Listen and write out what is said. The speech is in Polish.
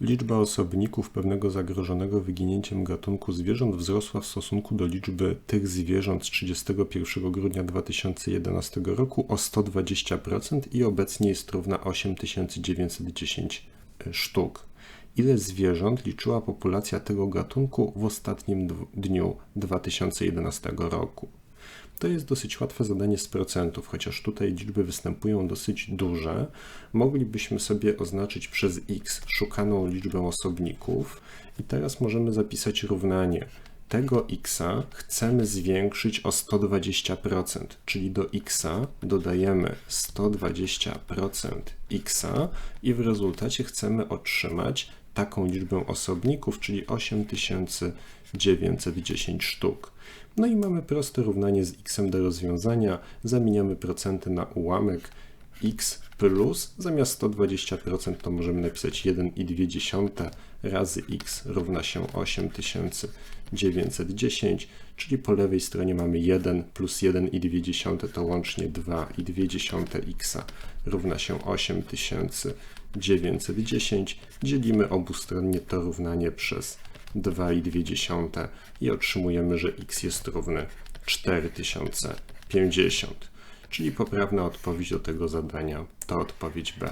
Liczba osobników pewnego zagrożonego wyginięciem gatunku zwierząt wzrosła w stosunku do liczby tych zwierząt z 31 grudnia 2011 roku o 120% i obecnie jest równa 8910 sztuk. Ile zwierząt liczyła populacja tego gatunku w ostatnim dniu 2011 roku? To jest dosyć łatwe zadanie z procentów, chociaż tutaj liczby występują dosyć duże. Moglibyśmy sobie oznaczyć przez x szukaną liczbę osobników i teraz możemy zapisać równanie. Tego x chcemy zwiększyć o 120%, czyli do x dodajemy 120% x i w rezultacie chcemy otrzymać taką liczbę osobników, czyli 8910 sztuk. No i mamy proste równanie z x do rozwiązania. Zamieniamy procenty na ułamek x plus zamiast 120% to możemy napisać 1,2 razy x równa się 8910, czyli po lewej stronie mamy 1 plus 1,2 to łącznie 2,2 x równa się 8910. Dzielimy obustronnie to równanie przez 2,2 i otrzymujemy, że x jest równy 4050. Czyli poprawna odpowiedź do tego zadania to odpowiedź B.